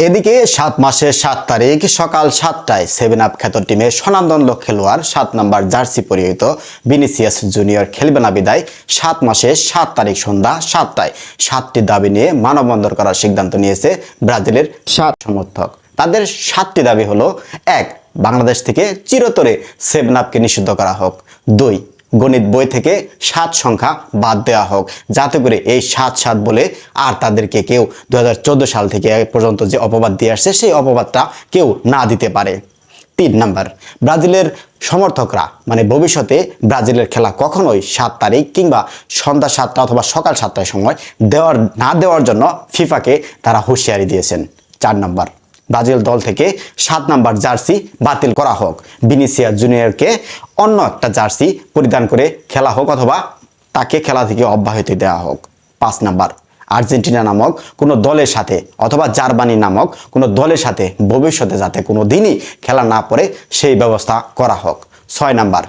এদিকে সাত মাসের সাত তারিখ সকাল সাতটায় সেভেন আপ খ্যাত টিমের স্বনামদণ্ড খেলোয়াড়, সাত নম্বর জার্সি পরিহিত বিনিসিয়াস জুনিয়র খেলবে না বিদায়। সাত মাসের সাত তারিখ সন্ধ্যা সাতটায় সাতটি দাবি নিয়ে মানববন্ধন করার সিদ্ধান্ত নিয়েছে ব্রাজিলের সাত সমর্থক। তাদের সাতটি দাবি হলো, এক, বাংলাদেশ থেকে চিরতরে সেভেন আপকে নিষিদ্ধ করা হোক। দুই গণিত বই থেকে সাত সংখ্যা বাদ দেওয়া হোক। যাতে করে এই সাত সাত বলে আর তাদেরকে কেউ দু হাজার চোদ্দ সাল থেকে পর্যন্ত যে অপবাদ দিয়ে আসছে, সেই অপবাদটা কেউ না দিতে পারে। তিন নাম্বার, ব্রাজিলের সমর্থকরা মানে ভবিষ্যতে ব্রাজিলের খেলা কখনোই সাত তারিখ কিংবা সন্ধ্যা সাতটা অথবা সকাল সাতটার সময় দেওয়ার, না দেওয়ার জন্য ফিফাকে তারা হুঁশিয়ারি দিয়েছেন। চার নাম্বার ব্রাজিল দল থেকে সাত নাম্বার জার্সি বাতিল করা হোক। বিনিসিয়া জুনিয়রকে অন্য একটা জার্সি পরিধান করে খেলা হোক অথবা তাকে খেলা থেকে অব্যাহতি দেওয়া হোক। পাঁচ নাম্বার, আর্জেন্টিনা নামক কোনো দলের সাথে অথবা জার্মানি নামক কোনো দলের সাথে ভবিষ্যতে যাতে কোনো দিনই খেলা না পড়ে সেই ব্যবস্থা করা হোক। ছয় নাম্বার,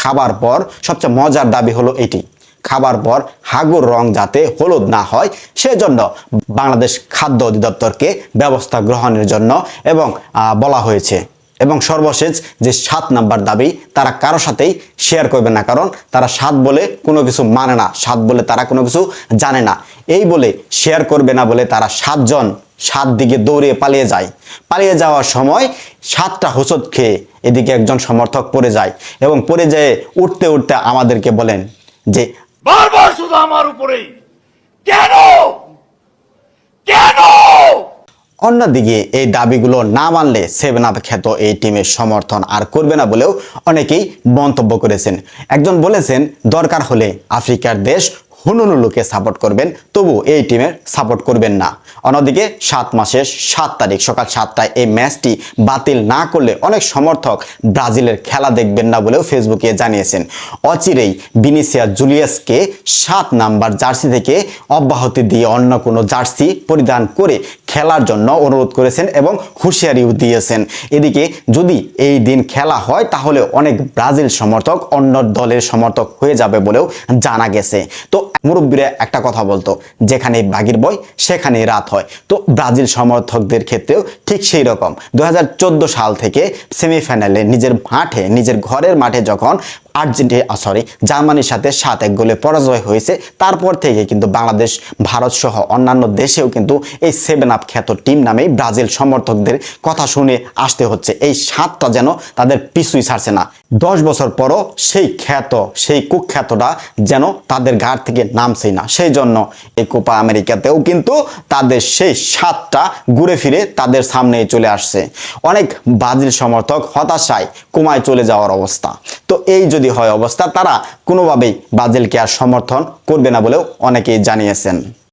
খাবার পর সবচেয়ে মজার দাবি হলো এটি। খাবার পর হাগুর রং যাতে হলুদ না হয়, সেজন্য বাংলাদেশ খাদ্য অধিদপ্তরকে ব্যবস্থা গ্রহণের জন্য এবং বলা হয়েছে। এবং সর্বশেষ যে সাত নাম্বার দাবি, তারা কারও সাথেই শেয়ার করবে না, কারণ তারা সাত বলে কোনো কিছু মানে না, সাত বলে তারা কোনো কিছু জানে না। এই বলে শেয়ার করবে না বলে তারা সাতজন সাত দিকে দৌড়িয়ে পালিয়ে যায়। পালিয়ে যাওয়ার সময় সাতটা হোঁচট খেয়ে এদিকে একজন সমর্থক পড়ে যায় এবং পড়ে যেয়ে উঠতে উঠতে আমাদেরকে বলেন যে বারবার শুধু আমার উপরেই। কেন? কেন? অন্যদিকে এই দাবিগুলো না মানলে সেবনাথ খ্যাত এই টিমের সমর্থন আর করবে না বলেও অনেকেই মন্তব্য করেছেন। একজন বলেছেন, দরকার হলে আফ্রিকার দেশ হুনুনুলুকে সাপোর্ট করবেন, তবু এই টিমের সাপোর্ট করবেন না। অন্যদিকে সাত মাসের সাত তারিখ সকাল সাতটায় এই ম্যাচটি বাতিল না করলে অনেক সমর্থক ব্রাজিলের খেলা দেখবেন না বলেও ফেসবুকে জানিয়েছেন। অচিরেই বিনিসিয়া জুলিয়াসকে সাত নাম্বার জার্সি থেকে অব্যাহতি দিয়ে অন্য কোনো জার্সি পরিধান করে খেলার জন্য অনুরোধ করেছেন এবং হুঁশিয়ারিও দিয়েছেন। এদিকে যদি এই দিন খেলা হয়, তাহলে অনেক ব্রাজিল সমর্থক অন্য দলের সমর্থক হয়ে যাবে বলেও জানা গেছে। তো মুরব্বীরা একটা কথা বলতো যেখানে বাগির বই সেখানেই রাত হয়। তো ব্রাজিল সমর্থকদের ক্ষেত্রেও ঠিক সেই রকম। দু হাজার চোদ্দ সাল থেকে সেমিফাইনালে নিজের মাঠে, নিজের ঘরের মাঠে যখন আর্জেন্টিনা সরি জার্মানির সাথে সাত এক গোলে পরাজয় হয়েছে। তারপর থেকে কিন্তু বাংলাদেশ, ভারত সহ অন্যান্য দেশেও কিন্তু এই সেভেন আপ খ্যাত টিম নামেই ব্রাজিল সমর্থকদের কথা শুনে আসতে হচ্ছে। এই সাতটা যেন তাদের পিছুই ছাড়ছে না। দশ বছর পরও সেই খ্যাত, সেই কুখ্যাতটা যেন তাদের ঘাট থেকে নামছেই না। সেই জন্য এই কোপা আমেরিকাতেও কিন্তু তাদের সেই স্বাদটা ঘুরে ফিরে তাদের সামনে চলে আসছে। অনেক ব্রাজিল সমর্থক হতাশায় কুমায় চলে যাওয়ার অবস্থা। তো এই যদি হয় অবস্থা, তারা কোনোভাবেই ব্রাজিলকে আর সমর্থন করবে না বলেও অনেকেই জানিয়েছেন।